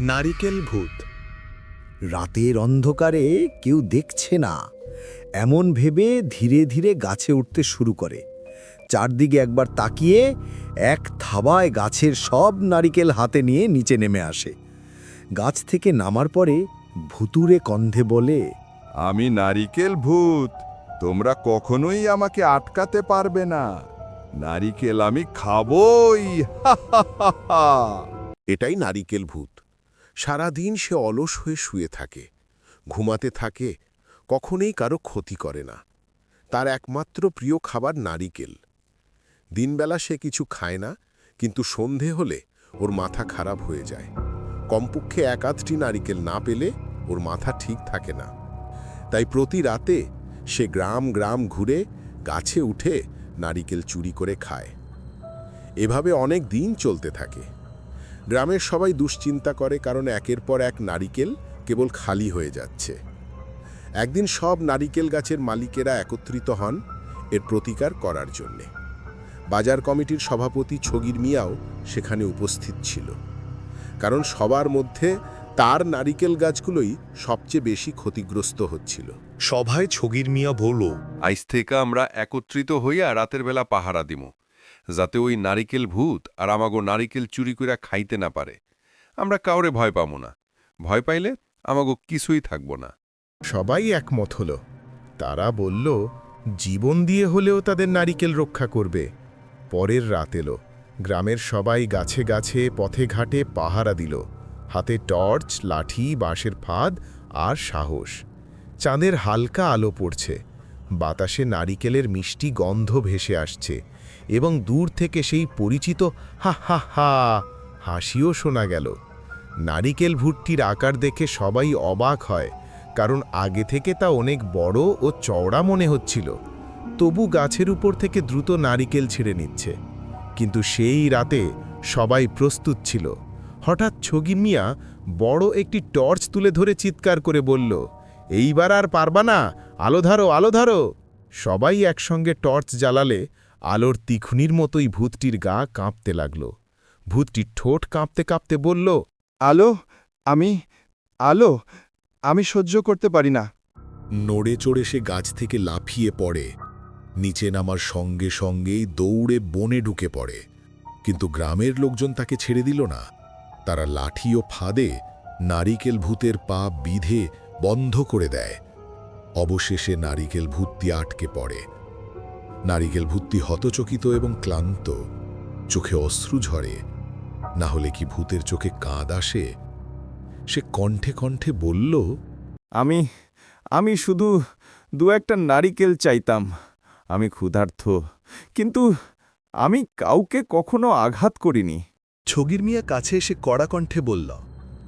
নারিকেল ভূত। রাতের অন্ধকারে কেউ দেখছে না। এমন ভেবে ধীরে ধীরে গাছে উঠতে শুরু করে। চারদিকে একবার তাকিয়ে এক থাবায় গাছের সব নারিকেল হাতে নিয়ে নিচে নেমে আসে। গাছ থেকে নামার পরে ভুতুরে কন্ধে বলে আমি নারিকেল ভূত তোমরা কখনোই আমাকে আটকাতে পারবে না। নারিকেল আমি খাবই হা হা হা হা। এটাই নারিকেল ভূত। সারাদিন সে অলস হয়ে শুয়ে থাকে, ঘুমাতে থাকে, কখনোই কারও ক্ষতি করে না। তার একমাত্র প্রিয় খাবার নারিকেল। দিনবেলা সে কিছু খায় না, কিন্তু সন্ধে হলে ওর মাথা খারাপ হয়ে যায়। কমপক্ষে এক আধটি নারিকেল না পেলে ওর মাথা ঠিক থাকে না। তাই প্রতি রাতে সে গ্রাম গ্রাম ঘুরে গাছে উঠে নারিকেল চুরি করে খায়। এভাবে অনেক দিন চলতে থাকে। গ্রামের সবাই দুশ্চিন্তা করে কারণ একের পর এক নারিকেল কেবল খালি হয়ে যাচ্ছে। একদিন সব নারিকেল গাছের মালিকেরা একত্রিত হন এর প্রতিকার করার জন্যে। বাজার কমিটির সভাপতি ছগির মিয়াও সেখানে উপস্থিত ছিল। কারণ সবার মধ্যে তার নারিকেল গাছগুলোই সবচেয়ে বেশি ক্ষতিগ্রস্ত হচ্ছিল। সভায় ছগির মিয়া বলল আইস থেকে আমরা একত্রিত হইয়া রাতের বেলা পাহারা দিমু। যাতে ওই নারিকেল ভূত আর আমাগো নারিকেল চুরি কইরা খাইতে না পারে। আমরা কাউরে ভয় পামু না। ভয় পাইলে আমাগো কিছুই থাকব না। সবাই একমত হল। তারা বলল, জীবন দিয়ে হলেও তাদের নারিকেল রক্ষা করবে। পরের রাত এলো। গ্রামের সবাই গাছে গাছে, পথে ঘাটে পাহারা দিল। হাতে টর্চ, লাঠি, বাঁশের ফাঁদ আর সাহস। চাঁদের হালকা আলো পড়ছে। বাতাসে নারিকেলের মিষ্টি গন্ধ ভেসে আসছে। এবং দূর থেকে সেই পরিচিত হা হা হা হাসিও শোনা গেল। নারিকেল ভুট্টির আকার দেখে সবাই অবাক হয়, কারণ আগে থেকে তা অনেক বড় ও চওড়া মনে হচ্ছিল। তবু গাছের উপর থেকে দ্রুত নারিকেল ছিঁড়ে নিচ্ছে। কিন্তু সেই রাতে সবাই প্রস্তুত ছিল। হঠাৎ ছগির মিয়া বড় একটি টর্চ তুলে ধরে চিৎকার করে বলল, এইবার আর পারবা না, আলো ধারো আলো ধারো। সবাই একসঙ্গে টর্চ জ্বালালে আলোর তীক্ষ্ণীর মতোই ভূতটির গা কাঁপতে লাগল। ভূতটি ঠোঁট কাঁপতে কাঁপতে বলল আলো আমি আলো আমি সহ্য করতে পারি না। নড়ে চড়ে সে গাছ থেকে লাফিয়ে পড়ে। নিচে নামার সঙ্গে সঙ্গেই দৌড়ে বনে ঢুকে পড়ে। কিন্তু গ্রামের লোকজন তাকে ছেড়ে দিল না। তারা লাঠি ও ফাঁদে নারিকেল ভূতের পা বিধে বন্ধ করে দেয়। অবশেষে নারিকেল ভূতটি আটকে পড়ে। নারিকেল ভূতটি হতচকিত এবং ক্লান্ত। চোখে অশ্রু ঝরে। না হলে কি ভূতের চোখে কাঁদ আসে? সে কণ্ঠে কণ্ঠে বলল আমি আমি শুধু দু একটা নারিকেল চাইতাম। আমি ক্ষুধার্থ কিন্তু আমি কাউকে কখনো আঘাত করিনি। ছগির মিয়া কাছে এসে কড়া কণ্ঠে বলল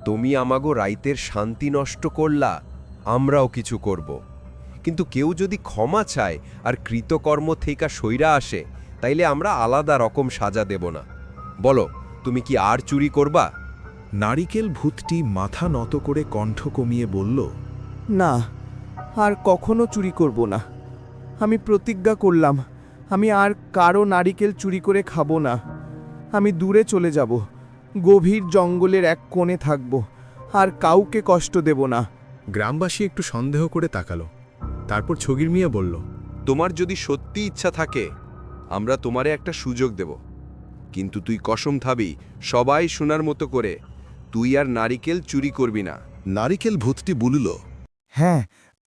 তুমি আমাগো রাইতের শান্তি নষ্ট করলা আমরাও কিছু করব। কিন্তু কেউ যদি ক্ষমা চায় আর কৃতকর্ম থেকে সইরা আসে তাইলে আমরা আলাদা রকম সাজা দেব না। বলো তুমি কি আর চুরি করবা? নারিকেল ভূতটি মাথা নত করে কণ্ঠ কমিয়ে বলল না আর কখনো চুরি করব না। আমি প্রতিজ্ঞা করলাম আমি আর কারও নারিকেল চুরি করে খাব না। আমি দূরে চলে যাব গভীর জঙ্গলের এক কোণে থাকব আর কাউকে কষ্ট দেব না। গ্রামবাসী একটু সন্দেহ করে তাকালো। তারপর ছগির মিয়া বলল তোমার যদি সত্যি ইচ্ছা থাকে আমরা তোমারে একটা সুযোগ দেব। কিন্তু তুই কসম থাবি সবাই শোনার মতো করে তুই আর নারিকেল চুরি করবি না। নারিকেল ভূতটি বলিল হ্যাঁ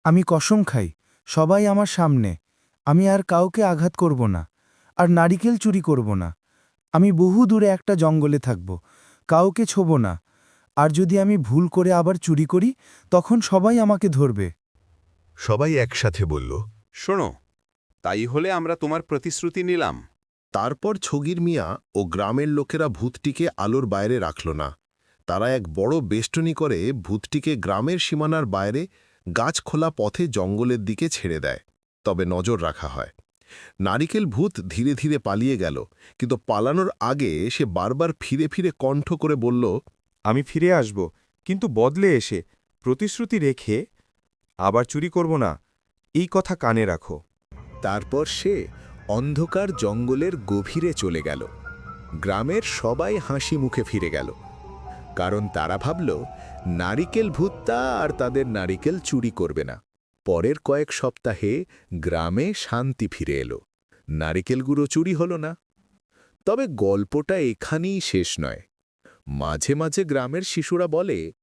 আমি কসম খাই সবাই আমার সামনে আমি আর কাউকে আঘাত করব না আর নারিকেল চুরি করব না। আমি বহু দূরে একটা জঙ্গলে থাকব কাউকে ছোব না আর যদি আমি ভুল করে আবার চুরি করি তখন সবাই আমাকে ধরবে। সবাই একসাথে বলল শোনো তাই হলে আমরা তোমার প্রতিশ্রুতি নিলাম। তারপর ছগির মিয়া ও গ্রামের লোকেরা ভূতটিকে আলোর বাইরে রাখল না। তারা এক বড় বেষ্টনী করে ভূতটিকে গ্রামের সীমানার বাইরে গাছ খোলা পথে জঙ্গলের দিকে ছেড়ে দেয় তবে নজর রাখা হয়। নারিকেল ভূত ধীরে ধীরে পালিয়ে গেল কিন্তু পালানোর আগে সে বারবার ফিরে ফিরে কণ্ঠ করে বলল আমি ফিরে আসব কিন্তু বদলে এসে প্রতিশ্রুতি রেখে আবার চুরি করব না। এই কথা কানে রাখো। তারপর সে অন্ধকার জঙ্গলের গভীরে চলে গেল। গ্রামের সবাই হাসি মুখে ফিরে গেল। কারণ তারা ভাবল, নারিকেল ভূতটা আর তাদের নারিকেল চুরি করবে না। পরের কয়েক সপ্তাহে গ্রামে শান্তি ফিরে এলো। নারিকেলগুলো চুরি হলো না। তবে গল্পটা এখানেই শেষ নয়। মাঝে মাঝে গ্রামের শিশুরা বলে